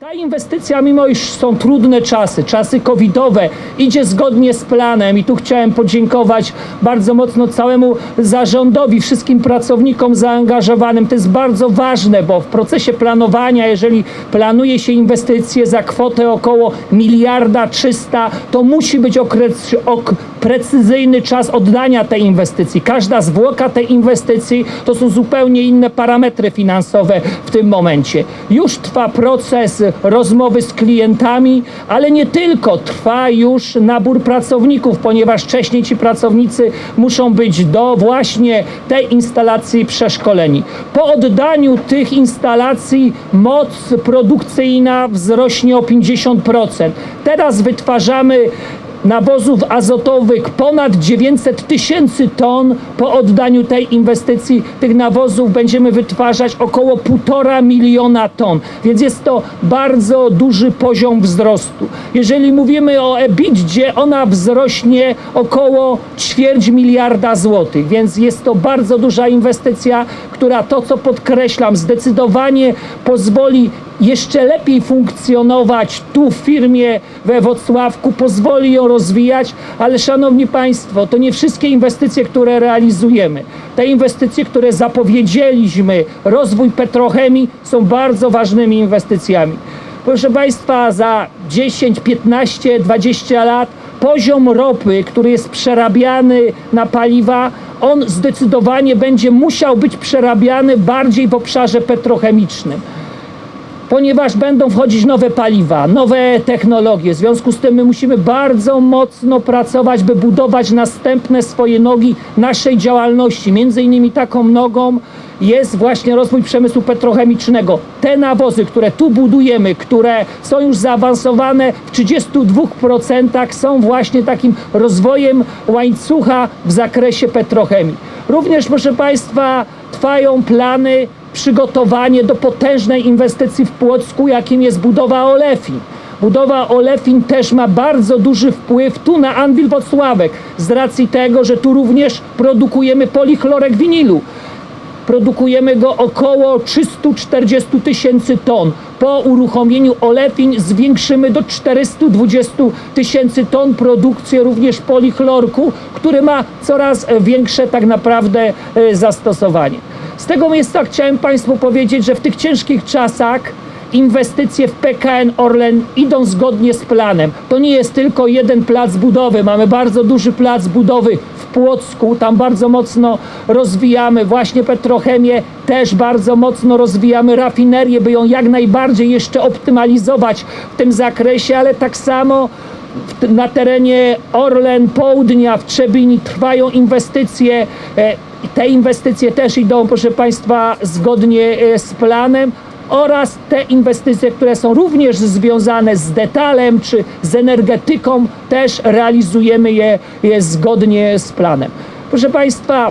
Ta inwestycja, mimo iż są trudne czasy, czasy covidowe, idzie zgodnie z planem i tu chciałem podziękować bardzo mocno całemu zarządowi, wszystkim pracownikom zaangażowanym. To jest bardzo ważne, bo w procesie planowania, jeżeli planuje się inwestycje za kwotę około miliarda trzysta, to musi być okres, ok, precyzyjny czas oddania tej inwestycji. Każda zwłoka tej inwestycji to są zupełnie inne parametry finansowe w tym momencie. Już trwa proces rozmowy z klientami, ale nie tylko. Trwa już nabór pracowników, ponieważ wcześniej ci pracownicy muszą być do właśnie tej instalacji przeszkoleni. Po oddaniu tych instalacji moc produkcyjna wzrośnie o 50%. Teraz wytwarzamy nawozów azotowych ponad 900 tysięcy ton. Po oddaniu tej inwestycji tych nawozów będziemy wytwarzać około 1,5 miliona ton, więc jest to bardzo duży poziom wzrostu. Jeżeli mówimy o EBITDA, ona wzrośnie około ćwierć miliarda złotych, więc jest to bardzo duża inwestycja, która to co podkreślam zdecydowanie pozwoli jeszcze lepiej funkcjonować tu w firmie we Wrocławku, pozwoli ją rozwijać, ale szanowni Państwo, to nie wszystkie inwestycje, które realizujemy. Te inwestycje, które zapowiedzieliśmy, rozwój petrochemii są bardzo ważnymi inwestycjami. Proszę Państwa, za 10, 15, 20 lat poziom ropy, który jest przerabiany na paliwa, on zdecydowanie będzie musiał być przerabiany bardziej w obszarze petrochemicznym ponieważ będą wchodzić nowe paliwa, nowe technologie. W związku z tym my musimy bardzo mocno pracować, by budować następne swoje nogi naszej działalności. Między innymi taką nogą jest właśnie rozwój przemysłu petrochemicznego. Te nawozy, które tu budujemy, które są już zaawansowane w 32% są właśnie takim rozwojem łańcucha w zakresie petrochemii. Również, proszę Państwa, trwają plany przygotowanie do potężnej inwestycji w Płocku, jakim jest budowa Olefin. Budowa Olefin też ma bardzo duży wpływ tu na Anwil Wocławek, z racji tego, że tu również produkujemy polichlorek winilu. Produkujemy go około 340 tysięcy ton. Po uruchomieniu Olefin zwiększymy do 420 tysięcy ton produkcję również polichlorku, który ma coraz większe tak naprawdę e, zastosowanie. Z tego miejsca chciałem Państwu powiedzieć, że w tych ciężkich czasach inwestycje w PKN Orlen idą zgodnie z planem. To nie jest tylko jeden plac budowy. Mamy bardzo duży plac budowy w Płocku. Tam bardzo mocno rozwijamy właśnie petrochemię. Też bardzo mocno rozwijamy rafinerię, by ją jak najbardziej jeszcze optymalizować w tym zakresie, ale tak samo na terenie Orlen Południa w Trzebini trwają inwestycje. Te inwestycje też idą, proszę Państwa, zgodnie e, z planem oraz te inwestycje, które są również związane z detalem czy z energetyką, też realizujemy je, je zgodnie z planem. Proszę Państwa,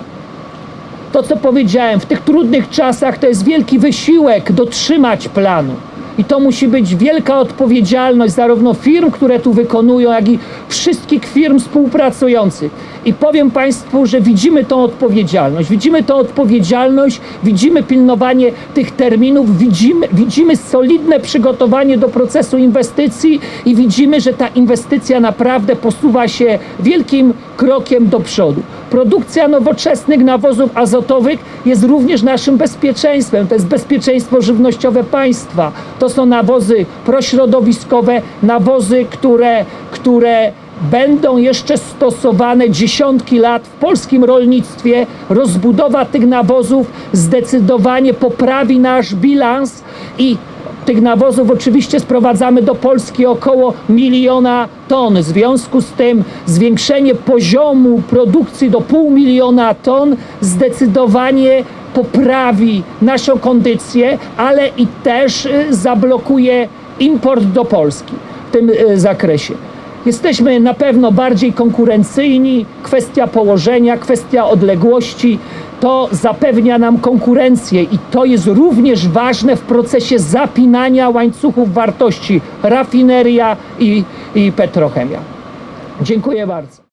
to, co powiedziałem, w tych trudnych czasach to jest wielki wysiłek dotrzymać planu. I to musi być wielka odpowiedzialność zarówno firm, które tu wykonują, jak i wszystkich firm współpracujących. I powiem Państwu, że widzimy tą odpowiedzialność. Widzimy tą odpowiedzialność, widzimy pilnowanie tych terminów, widzimy, widzimy solidne przygotowanie do procesu inwestycji i widzimy, że ta inwestycja naprawdę posuwa się wielkim krokiem do przodu. Produkcja nowoczesnych nawozów azotowych jest również naszym bezpieczeństwem. To jest bezpieczeństwo żywnościowe państwa. To są nawozy prośrodowiskowe, nawozy, które, które będą jeszcze stosowane dziesiątki lat w polskim rolnictwie. Rozbudowa tych nawozów zdecydowanie poprawi nasz bilans i tych nawozów oczywiście sprowadzamy do Polski około miliona ton. W związku z tym zwiększenie poziomu produkcji do pół miliona ton zdecydowanie poprawi naszą kondycję, ale i też y, zablokuje import do Polski w tym y, zakresie. Jesteśmy na pewno bardziej konkurencyjni. Kwestia położenia, kwestia odległości to zapewnia nam konkurencję i to jest również ważne w procesie zapinania łańcuchów wartości rafineria i, i petrochemia. Dziękuję bardzo.